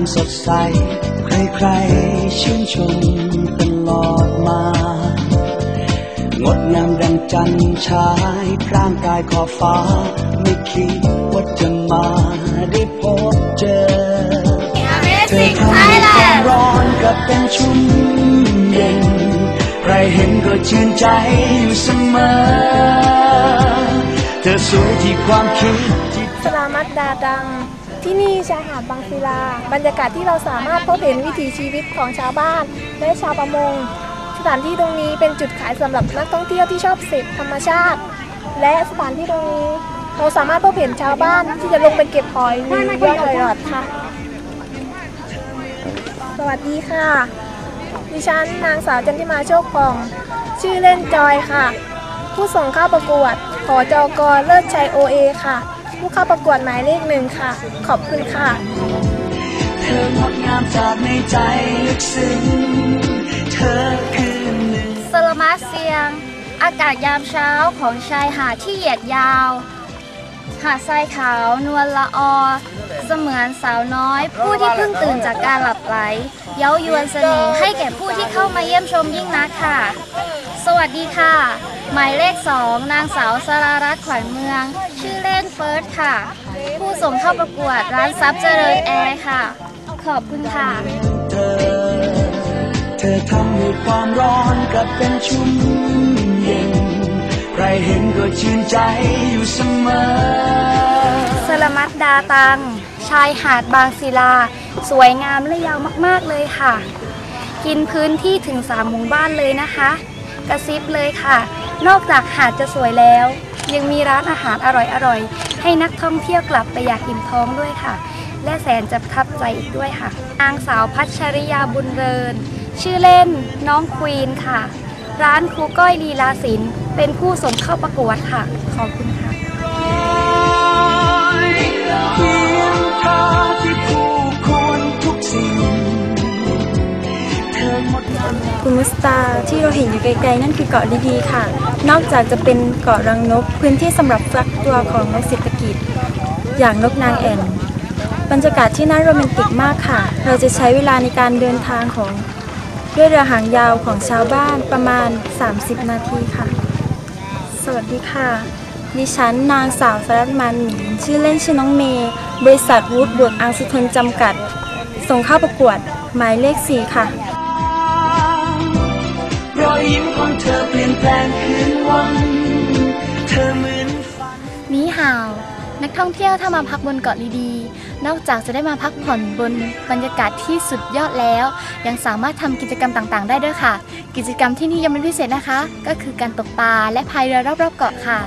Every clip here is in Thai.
มสดใส ใครๆชื่นชมตลอดมา งดงามดังจันทร์ฉายร่างกายขอบฟ้า ไม่คิดว่าจะมาได้พบเจอ เธอ Amazing ทำให้ความ Thailand ร้อนกลับเป็นชุ่มเย็น ใครเห็นก็ชื่นใจอยู่เสมอ เธอสวยที่ความคิดสลามัดดาดัง ที่นี่ชายหาดบางศิลา บรรยากาศที่เราสามารถพบเห็นวิถีชีวิตของชาวบ้าน และชาวประมง สถานที่ตรงนี้เป็นจุดขายสำหรับนักท่องเที่ยวที่ชอบเสพธรรมชาติ และสถานที่ตรงนี้ เราสามารถพบเห็นชาวบ้านที่จะลงไปเก็บหอยหรือยอดหอยหลอดค่ะ สวัสดีค่ะ ดิฉันนางสาวจันทิมาโชคปอง ชื่อเล่นจอยค่ะ ผู้ส่งเข้าประกวดขอจอกเลิศชัยโอเอค่ะ ผู้เข้าประกวดหมายเลขหนึ่งค่ะ ขอบคุณค่ะ เธองดงามจากในใจลึกซึ้ง เธอคือหนึ่งสลามาเซียง อากาศยามเช้าของชายหาดที่เหยียดยาว หาดทรายขาวนวลละออ เสมือนสาวน้อย ผู้ที่เพิ่งตื่นจากการหลับไหล เย้ายวนเสน่ห์ให้แก่ผู้ที่เข้ามาเยี่ยมชมยิ่งนักค่ะ สวัสดีค่ะ หมายเลขสองนางสาวสรารัตน์ขวัญเมือง ชื่อเล่นเฟิร์สค่ะ ผู้ส่งเข้าประกวดร้านซับเจริญแอร์ค่ะ ขอบคุณค่ะ เธอเธอทำให้ความร้อนกลับเป็นชุ่ม รเห็นก็ชื่นใจอยู่เสมอสลามัดดาตัง ชายหาดบางศิลา สวยงามและยาวมากๆเลยค่ะ กินพื้นที่ถึงสามหมู่บ้านเลยนะคะ กระซิบเลยค่ะ นอกจากหาดจะสวยแล้ว ยังมีร้านอาหารอร่อยๆ ให้นักท่องเที่ยวกลับไปอยากอิ่มท้องด้วยค่ะ และแสนจะประทับใจอีกด้วยค่ะนางสาวพัชริยาบุญเริญชื่อเล่นน้องควีนค่ะ ร้านครูก้อยลีลาศิลป์เป็นผู้ส่งเข้าประกวดค่ะ ขอบคุณค่ะคุณมุสตาที่เราเห็นอยู่ไกลๆนั่นคือเกาะลีๆค่ะ นอกจากจะเป็นเกาะรังนกพื้นที่สำหรับฟักตัวของนกเศรษฐกิจ อย่างนกนางแอ่นบรรยากาศที่น่าโรแมนติกมากค่ะ เราจะใช้เวลาในการเดินทางของ ด้วยเรือหางยาวของชาวบ้านประมาณ 30 นาทีค่ะ สวัสดีค่ะ ดิฉันนางสาวสรัตมันหมินชื่อเล่นชื่อน้องเมย์บริษัทวูดบวกอังสุทนจำกัด ส่งเข้าประกวดหมายเลข 4 ค่ะ รอยยิ้มของเธอเปลี่ยนแปลงคืนวัน เธอเหมือนฝันนี่ฮาว นักท่องเที่ยวถ้ามาพักบนเกาะลีดี นอกจากจะได้มาพักผ่อนบนบรรยากาศที่สุดยอดแล้ว ยังสามารถทำกิจกรรมต่างๆ ได้ด้วยค่ะ กิจกรรมที่นี่ยังเป็นพิเศษนะคะ ก็คือการตกปลาและพายเรือรอบๆเกาะค่ะ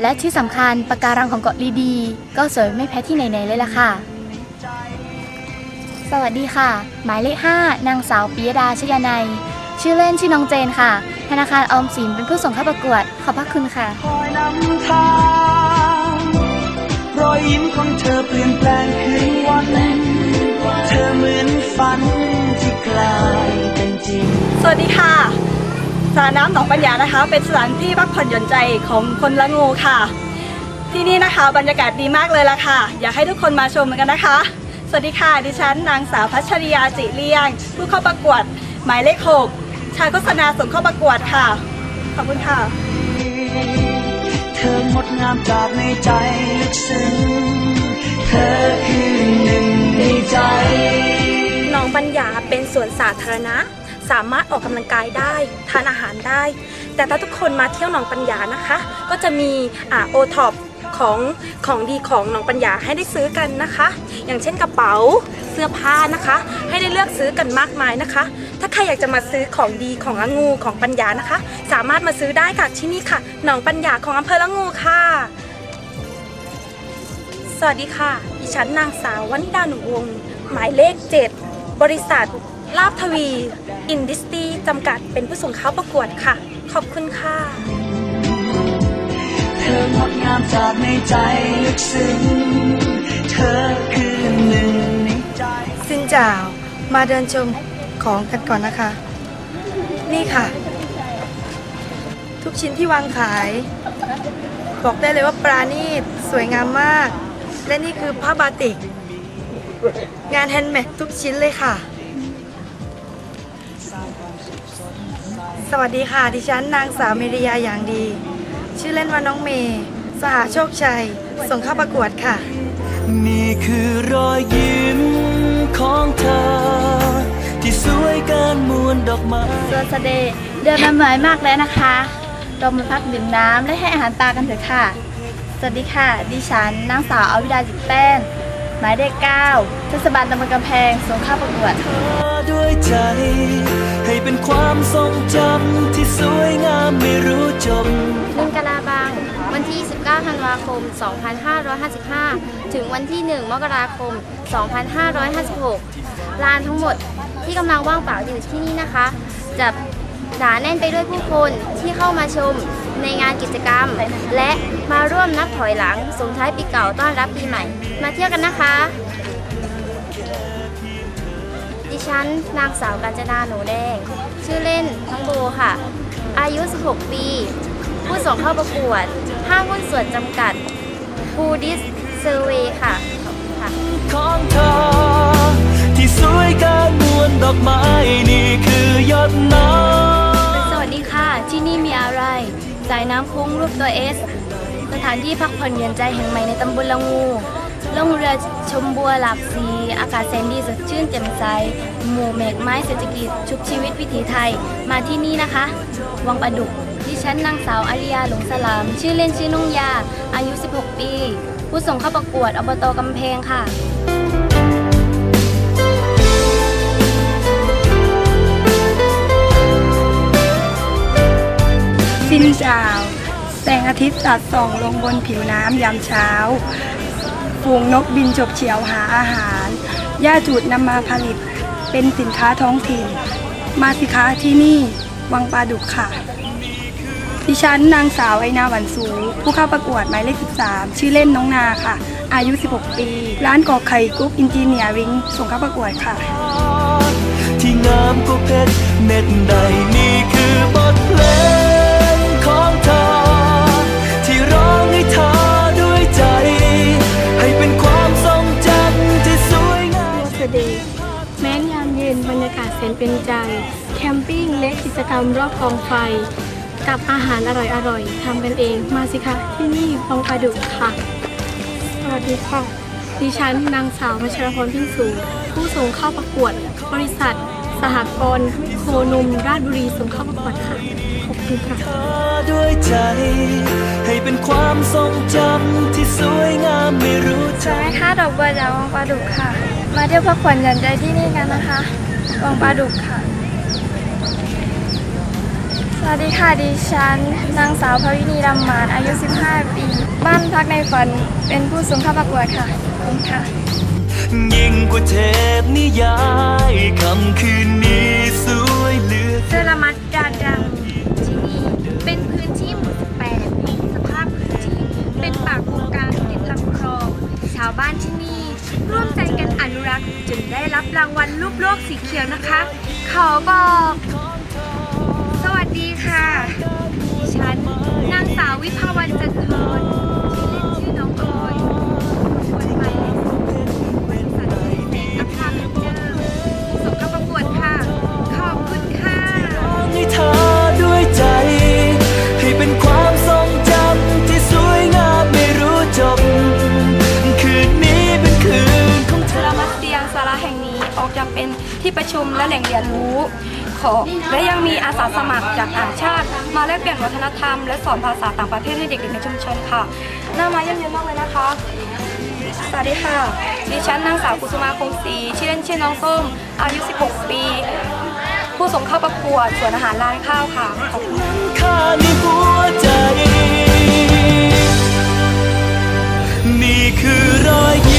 และที่สำคัญปะการังของเกาะลีดี ก็สวยไม่แพ้ที่ไหนๆเลยล่ะค่ะ สวัสดีค่ะ หมายเลข 5 นางสาวปิยดาชยานัยชื่อเล่นชื่อน้องเจนค่ะ ธนาคารออมสินเป็นผู้ส่งเข้าประกวด ขอบพระคุณค่ะคอยนำทา รอยยิ้มของเธอเปลี่ยนแปลงคืนวัน เธอเหมือนฝันที่กลายเป็นจริง สวัสดีค่ะสระน้ำหนองปัญญานะคะ เป็นสถานที่พักผ่อนหย่อนใจของคนละงูค่ะ ที่นี่นะคะบรรยากาศดีมากเลยละค่ะ อยากให้ทุกคนมาชมกันนะคะ สวัสดีค่ะ ดิฉันนางสาวพัชริยาจิเลียง ผู้เข้าประกวด หมายเลข6ชายโฆษณาส่งเข้าประกวดค่ะ ขอบคุณค่ะ ธองดงามจากในใจลึกซึ้ง เธอคือหนึ่งในใจ หนองปัญญาเป็นสวนสาธารณะ สามารถออกกำลังกายได้ ทานอาหารได้ แต่ถ้าทุกคนมาเที่ยวหนองปัญญานะคะ ก็จะมีอ่าโอท็อป ของของดีของหนองปัญญาให้ได้ซื้อกันนะคะ อย่างเช่นกระเป๋าเสื้อผ้านะคะ ให้ได้เลือกซื้อกันมากมายนะคะ ถ้าใครอยากจะมาซื้อของดีของละงูของปัญญานะคะ สามารถมาซื้อได้ค่ะที่นี่ค่ะหนองปัญญาของอำเภอละงูค่ะ สวัสดีค่ะ ดิฉันนางสาววนิดาหนุวงศ์หมายเลข 7 บริษัทลาบทวี อินดิสตีจำกัดเป็นผู้ส่งเข้าประกวดค่ะ ขอบคุณค่ะ เธองดงามจากในใจลึกซึ้ง เธอคือหนึ่งในใจสินจ่าว มาเดินชมของกันก่อนนะคะ นี่ค่ะ ทุกชิ้นที่วางขาย บอกได้เลยว่าปราณีตสวยงามมาก และนี่คือผ้าบาติก งานแฮนด์เมดทุกชิ้นเลยค่ะ สวัสดีค่ะ ดิฉันนางสาวเมริยาอย่างดี ชื่อเล่นว่าน้องเมย์สหโชคชัย ส่งเข้าประกวดค่ะ นี่คือรอยยิ้มของเธอ ที่สวยเกินมวลดอกไม้สวนสเดย์เดือนมาเหมยมากเลยนะคะเรามาพักดื่มน้ำและให้อาหารตากันเถอะค่ะ สวัสดีค่ะ ดิฉันนางสาวอวิดาจิตแป้น หมายเลข9เทศบาลตำบลกำแพงส่งเข้าประกวดเธอด้วยใจ ให้เป็นความทรงจำที่สวยงามไม่รู้จบบุญกะลาบังวันที่ 29 ธันวาคม 2555 ถึงวันที่ 1 มกราคม 2556 ลานทั้งหมดที่กำลังว่างเปล่าอยู่ที่นี่นะคะ จะหนาแน่นไปด้วยผู้คนที่เข้ามาชม ในงานกิจกรรม และมาร่วมนับถอยหลังส่งท้ายปีเก่าต้อนรับปีใหม่ มาเที่ยวกันนะคะ ดิฉันนางสาวกาญจนาหนูแดง ชื่อเล่นน้องโบค่ะ อายุ 16 ปี ผู้ส่งเข้าประกวดห้างหุ้นส่วนจำกัดบูดิสเซอร์เวค่ะขอบคุณค่ะของเธอที่สวยเกินมวลดอกไม้นี่คือยอดน้ำสวัสดีค่ะ ที่นี่มีอะไร สายน้ำคุ้งรูปตัว S สถานที่พักผ่อนหย่อนใจแห่งใหม่ในตำบลละงูล่องเรือชมบัวหลากสี อากาศแสนดีสดชื่นแจ่มใส หมู่เมฆไม้เศรษฐกิจ ชุบชีวิตวิถีไทย มาที่นี่นะคะ วังประดุก ดิฉันนางสาวอาริยาหลงสลาม ชื่อเล่นชื่อนุ่งยา อายุ 16 ปี ผู้ส่งเข้าประกวดอบตกำแพงค่ะ สิ้นเช้าแสงอาทิตย์สัดส่องลงบนผิวน้ำยามเช้า ฝูงนกบินฉบเฉียวหาอาหาร หญ้าจูดนำมาผลิตเป็นสินค้าท้องถิ่น มาสิคะที่นี่วังปลาดุกค่ะ ดิฉันนางสาวไอนาหวันสู ผู้เข้าประกวดหมายเลข 13 ชื่อเล่นน้องนาค่ะ อายุ 16 ปี ร้านกอกไข่กรุ๊ปอินจิเนียริงส่งเข้าประกวดค่ะ ที่งามก็เพชรเม็ดใดนี่คือบทเพลง เป็นใจ แคมปิ้งและกิจกรรมรอบกองไฟ กับอาหารอร่อยๆทำกันเองมาสิคะที่นี่วังปลาดุกค่ะ สวัสดีค่ะ ดิฉันนางสาวมัชรพรพิ้งสูง ผู้ส่งเข้าประกวด บริษัท สหกรณ์โคนมราชบุรีส่งเข้าประกวดค่ะ ขอบคุณค่ะเธอด้วยใจ ให้เป็นความทรงจำที่สวยงามไม่รู้จักใช่ค่ะดอกบัวจากวังปลาดุกค่ะ มาเที่ยวพักผ่อนหย่อนใจที่นี่กันนะคะ วังปลาดุกค่ะ สวัสดีค่ะดิฉัน นางสาวภวินีรำหมานอายุ 15 ปี บ้านพักในฝันเป็นผู้ส่งเข้าประกวดค่ะขอบคุณค่ะ ยิ่งกว่าเทพนิยายคำคืนนี้สวยเหลือเซรามัดดาดังที่นี่เป็นพื้นที่หมู่18สภาพพื้นที่เป็นป่าโครงการติดลำคลอง ชาวบ้านที่นี่ ร่วมใจกันอนุรักษ์จนได้รับรางวัลรูปโลกสีเขียวนะคะ ขอบอก สวัสดีค่ะ ฉันนางสาววิภาวันจันทร์ เป็นที่ประชุมและแหล่งเรียนรู้ของและยังมีอาสาสมัครจากต่างชาติ มาแลกเปลี่ยนวัฒนธรรม และสอนภาษาต่างประเทศให้เด็กๆในชุมชนค่ะน่ามาเยี่ยมเยียนมากเลยนะคะ สวัสดีค่ะ ดิฉันนางสาวกุสุมาคงศรีชื่อเล่นชื่อน้องส้ม อายุ 16 ปี ผู้ส่งเข้าประกวดสวนอาหารร้านข้าวค่ะขอบคุณค่าในหัวใจนี่คือรอย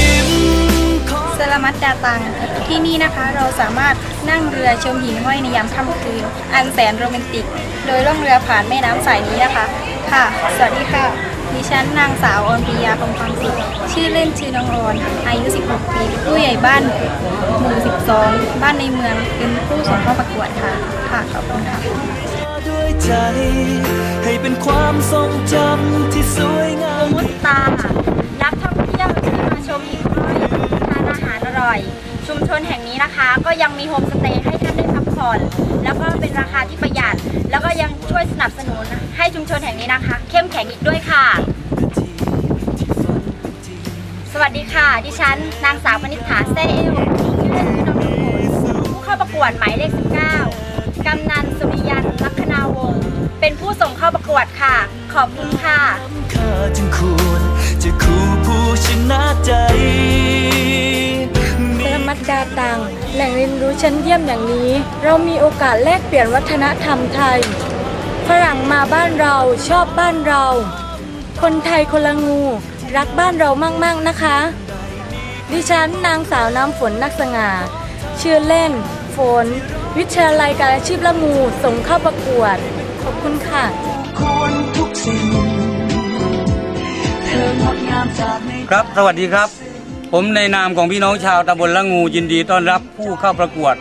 มของสลามัดดาตัง ที่นี่นะคะเราสามารถนั่งเรือชมหิ่งห้อยในยามค่ำคืน อันแสนโรแมนติก โดยล่องเรือผ่านแม่น้ำสายนี้นะคะ ค่ะ สวัสดีค่ะ ดิฉันนางสาวออนปิยาคงความสุขชื่อเล่นชื่อน้องออนอายุ 16 ปี ผู้ใหญ่บ้านหมู่ 12 บ้านในเมือง เป็นผู้ส่งเข้าประกวดค่ะ ค่ะ ขอบคุณค่ะ ด้วยใจ ให้เป็นความทรงจำที่สวย นะคะ ก็ยังมีโฮมสเตย์ให้ท่านได้พักผ่อนแล้วก็เป็นราคาที่ประหยัด แล้วก็ยังช่วยสนับสนุนให้ชุมชนแห่งนี้นะคะ เข้มแข็งอีกด้วยค่ะ สวัสดีค่ะ ดิฉัน นางสาวพนิษฐาเซเอลชื่อเล่นชื่อน้องน้ำฝนผู้เข้าประกวดหมายเลข 19 กำนันสุริยันลัคนาวงศ์เป็นผู้ส่งเข้าประกวดค่ะ ขอบคุณค่ะ ค่าจึงควรจะคู่ผู้ชนะใจ ตัง แหล่งเรียนรู้ชั้นเยี่ยมอย่างนี้ เรามีโอกาสแลกเปลี่ยนวัฒนธรรมไทย ฝรั่งมาบ้านเราชอบบ้านเรา คนไทยคนละงู รักบ้านเรามากๆนะคะ ดิฉันนางสาวน้ำฝนนักสง่าชื่อเล่น ฝน วิทยาลัยการอาชีพละงูส่งเข้าประกวด ขอบคุณค่ะควรทุกสิ่งเธองดงามจากในครับ สวัสดีครับ ผมในนามของพี่น้องชาวตำบลละงูยินดีต้อนรับผู้เข้าประกวด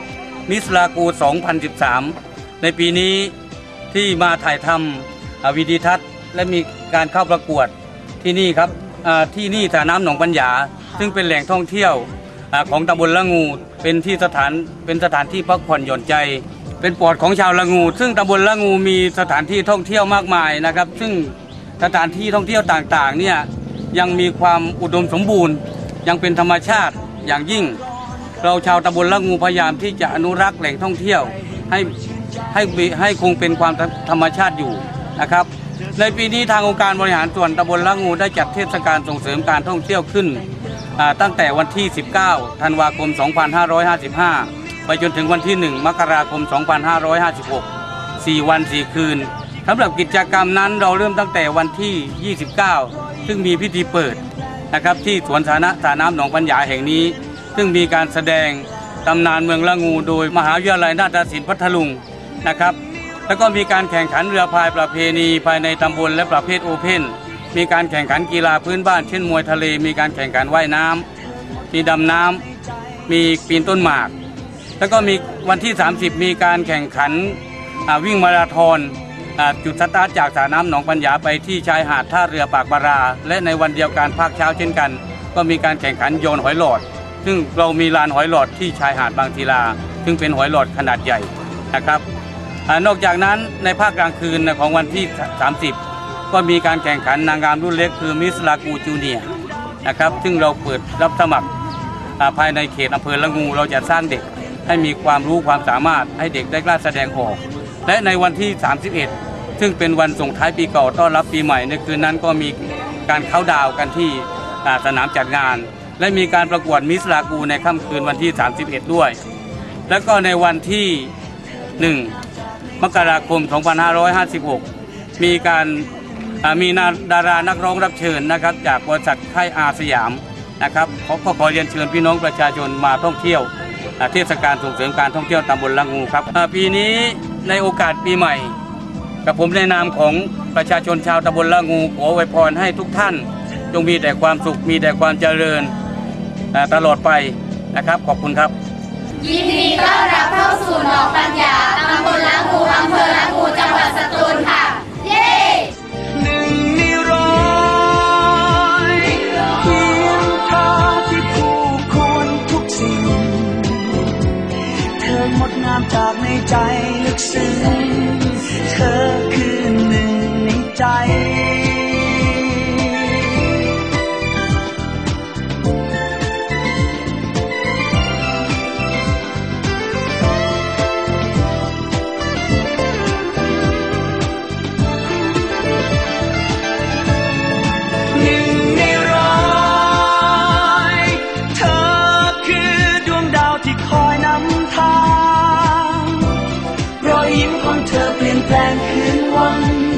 มิสลากู 2013 ในปีนี้ที่มาถ่ายทำวิดีทัศน์ และมีการเข้าประกวดที่นี่ครับที่นี่สระน้ำหนองปัญญา ซึ่งเป็นแหล่งท่องเที่ยวอของตำบลละงู เป็นที่สถานเป็นสถานที่พักผ่อนหย่อนใจ เป็นปอดของชาวละงู ซึ่งตำบลละงูมีสถานที่ท่องเที่ยวมากมายนะครับ ซึ่งสถานที่ท่องเที่ยวต่างๆเนี่ยยังมีความอุดมสมบูรณ์ ยังเป็นธรรมชาติอย่างยิ่ง เราชาวตำบลละงูพยายามที่จะอนุรักษ์แหล่งท่องเที่ยวให้ให้ให้คงเป็นความธรรมชาติอยู่นะครับ ในปีนี้ทางองค์การบริหารส่วนตำบลละงูได้จัดเทศกาลส่งเสริมการท่องเที่ยวขึ้น ตั้งแต่วันที่ 19 ธันวาคม 2555 ไปจนถึงวันที่ 1 มกราคม 2556 4 วัน 4 คืนสำหรับกิจกรรมนั้นเราเริ่มตั้งแต่วันที่ 29 ซึ่งมีพิธีเปิด นะครับที่สวนสาธารณะสระน้ำหนองปัญญาแห่งนี้ ซึ่งมีการแสดงตำนานเมืองละงูโดยมหาวิทยาลัยนาฏศิลป์พัทลุงนะครับแล้วก็มีการแข่งขันเรือพายประเพณีภายในตำบลและประเภทโอเพนมีการแข่งขันกีฬาพื้นบ้านเช่นมวยทะเล มีการแข่งขันว่ายน้ำมีดำน้ำมีปีนต้นหมาก แล้วก็มีวันที่ 30 มีการแข่งขันวิ่งมาราธอน จุดสตาร์ทจากสระน้ำหนองปัญญาไปที่ชายหาดท่าเรือปากบารา และในวันเดียวกันภาคเช้าเช่นกัน ก็มีการแข่งขันโยนหอยหลอด ซึ่งเรามีลานหอยหลอดที่ชายหาดบางทีลา ซึ่งเป็นหอยหลอดขนาดใหญ่นะครับอนอกจากนั้นในภาคกลางคืนของวันที่ 30 ก็มีการแข่งขันนางงามรุ่นเล็กคือมิสลากูจูเนียนะครับซึ่งเราเปิดรับสมัครภายในเขตอำเภอละงูเราจะสร้างเด็กให้มีความรู้ความสามารถให้เด็กได้กล้าแสดงออก และในวันที่ 31 ซึ่งเป็นวันส่งท้ายปีเก่าต้อนรับปีใหม่ในคืนนั้นก็มีการเข้าดาวกันที่สนามจัดงาน และมีการประกวดมิสลากูในค่ำคืนวันที่ 31 ด้วย แล้วก็ในวันที่ 1 มกราคม 2556 มีการมีนาดารานักร้องรับเชิญนะครับจากบริษัทค่ายอาสยามนะครับขอขอขอเรียนเชิญพี่น้องประชาชนมาท่องเที่ยวเทศกาลส่งเสริมการท่องเที่ยวตำบลละงูครับปีนี้ ในโอกาสปีใหม่ กับผมในนามของประชาชนชาวตำบลละงูขออวยพรให้ทุกท่าน จงมีแต่ความสุขมีแต่ความเจริญตลอดไปนะครับขอบคุณครับ ยินดีต้อนรับเข้าสู่หนองปัญญาตำบลละงูอำเภอละงูจังหวัดสตูลค่ะามจากในใจลึกซึ้ง เธอคือหนึ่งในใจ รอยยิ้